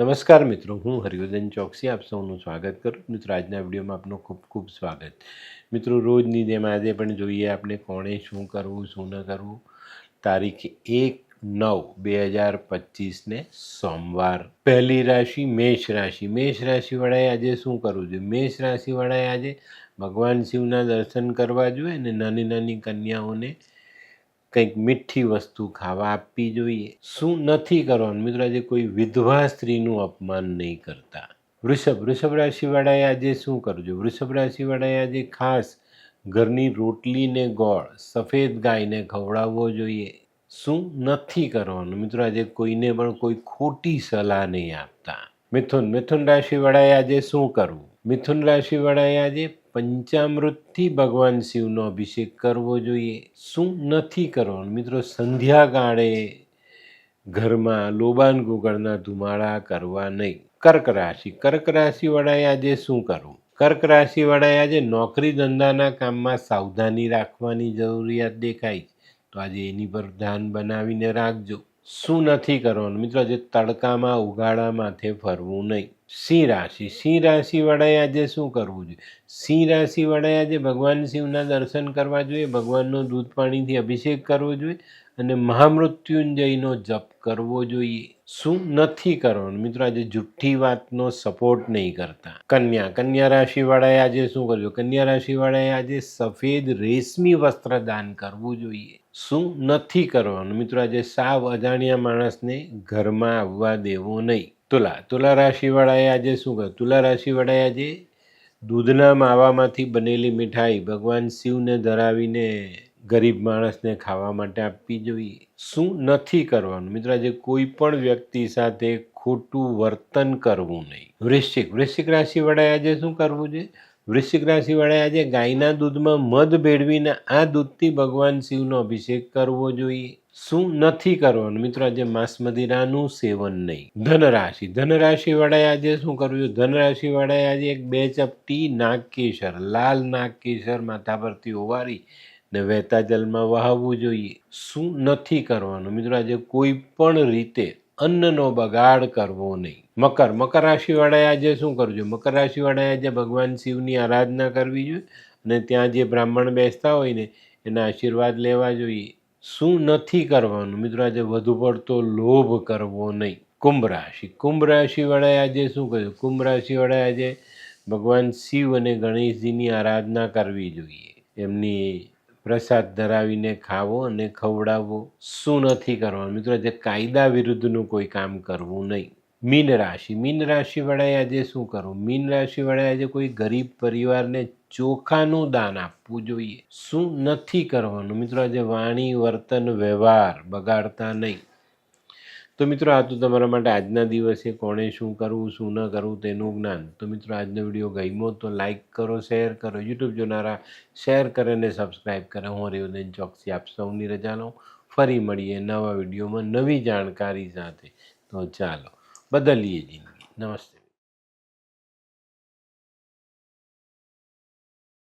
નમસ્કાર મિત્રો, હું હરિવર્ધન ચોકસી આપ સૌનું સ્વાગત કરું. મિત્રો, આજના વિડીયોમાં આપનું ખૂબ ખૂબ સ્વાગત. મિત્રો, રોજની જેમ આજે પણ જોઈએ આપણે કોણે શું કરવું, શું ન કરવું. તારીખ એક નવ બે હજાર પચીસને સોમવાર. પહેલી રાશિ મેષ રાશિ. મેષ રાશિવાળાએ આજે શું કરવું જોઈએ? મેષ રાશિવાળાએ આજે ભગવાન શિવના દર્શન કરવા જોઈએ અને નાની નાની કન્યાઓને કંઈક મીઠી વસ્તુ ખાવા આપવી જોઈએ. શું નથી કરવાનું? મિત્રો, આજે કોઈ વિધવા સ્ત્રીનું અપમાન નહીં કરતા. વૃષભ વૃષભ રાશિવાળાએ આજે શું કરજો? વૃષભ રાશિવાળાએ આજે ખાસ ઘરની રોટલીને ગોળ, સફેદ ગાયને ખવડાવવો જોઈએ. શું નથી કરવાનું? મિત્રો, આજે કોઈને પણ કોઈ ખોટી સલાહ નહીં આપતા. મિથુન મિથુન રાશિવાળાએ આજે શું કરવું? મિથુન રાશિવાળાએ આજે પંચામૃતથી ભગવાન શિવનો અભિષેક કરવો જોઈએ. શું નથી કરવાનું? મિત્રો, સંધ્યાકાળે ઘરમાં લોબાન ગુગળના ધુમાડા કરવા નહીં. કર્ક રાશિ. કર્ક રાશિવાળાએ આજે શું કરવું? કર્ક રાશિવાળાએ આજે નોકરી ધંધાના કામમાં સાવધાની રાખવાની જરૂરિયાત દેખાય તો આજે એની પર ધ્યાન બનાવીને રાખજો. શું નથી કરવાનું? મિત્રો, આજે તડકામાં ઉગાડા માથે ફરવું નહીં. સિંહ રાશિ. સિંહ રાશિવાળાએ આજે શું કરવું જોઈએ? સિંહ રાશિવાળાએ આજે ભગવાન શિવના દર્શન કરવા જોઈએ, ભગવાનનો દૂધ પાણીથી અભિષેક કરવો જોઈએ અને મહામૃત્યુંજયનો જપ કરવો જોઈએ. શું નથી કરવાનું? મિત્રો, આજે જુઠ્ઠી વાતનો સપોર્ટ નહીં કરતા. કન્યા. કન્યા રાશિવાળાએ આજે શું કરવું કન્યા રાશિવાળાએ આજે સફેદ રેશમી વસ્ત્ર દાન કરવું જોઈએ. શું નથી કરવાનું? મિત્રો, આજે સાવ અજાણ્યા માણસને ઘરમાં આવવા દેવો નહીં. તુલા તુલા રાશિવાળાએ આજે શું કહ્યું? તુલા રાશિવાળાએ આજે દૂધના માવામાંથી બનેલી મીઠાઈ ભગવાન શિવને ધરાવીને ગરીબ માણસને ખાવા માટે આપવી જોઈએ. શું નથી કરવાનું? મિત્રો, આજે કોઈ પણ વ્યક્તિ સાથે ખોટું વર્તન કરવું નહીં. વૃશ્ચિક વૃશ્ચિક રાશિવાળાએ આજે શું કરવું છે? વૃશ્ચિક રાશિવાળાએ આજે ગાયના દૂધમાં મધ ભેળવીને આ દૂધથી ભગવાન શિવનો અભિષેક કરવો જોઈએ. શું નથી કરવાનું? મિત્રો, આજે માંસ મદિરાનું સેવન નહીં. ધનરાશિ. ધનરાશિવાળાએ આજે શું કરવું જોઈએ ધનરાશિવાળાએ આજે એક બે ચપટી નાગકેસર, લાલ નાગકેસર માથા પરથી ઓવારી ને વહેતા જલમાં વહાવવું જોઈએ. શું નથી કરવાનું? મિત્રો, આજે કોઈ પણ રીતે અન્નનો બગાડ કરવો નહીં. મકર. મકર રાશિવાળાએ આજે શું કરવું જોઈએ? મકર રાશિવાળાએ આજે ભગવાન શિવની આરાધના કરવી જોઈએ અને ત્યાં જે બ્રાહ્મણ બેસતા હોય ને, એના આશીર્વાદ લેવા જોઈએ. શું નથી કરવાનું? મિત્રો, આજે વધુ પડતો લોભ કરવો નહીં. કુંભ રાશિ. કુંભ રાશિવાળાએ આજે શું કર્યું? કુંભ રાશિવાળાએ આજે ભગવાન શિવ અને ગણેશજીની આરાધના કરવી જોઈએ. એમની પ્રસાદ ધરાવીને ખાવો અને ખવડાવવો શું નથી કરવાનું? મિત્રો, આજે કાયદા વિરુદ્ધનું કોઈ કામ કરવું નહીં. મીન રાશિ. મીન રાશિવાળાએ આજે શું કરવું? મીન રાશિવાળાએ આજે કોઈ ગરીબ પરિવારને ચોખાનું દાન આપવું જોઈએ. શું નથી કરવાનું? મિત્રો, આજે વાણી, વર્તન, વ્યવહાર બગાડતા નહીં. તો મિત્રો, આ તો તમારા માટે આજના દિવસે કોણે શું કરવું, શું ન કરવું તેનું જ્ઞાન. તો મિત્રો, આજનો વીડિયો ગમ્યો તો લાઈક કરો, શેર કરો, યુટ્યુબ જોનારા શેર કરે અને સબસ્ક્રાઈબ કરે. હું રેવદેન ચોકસી આપ સૌની રજા લઉં. ફરી મળીએ નવા વિડીયોમાં નવી જાણકારી સાથે. તો ચાલો, બદલીએ જિંદગી. નમસ્તે.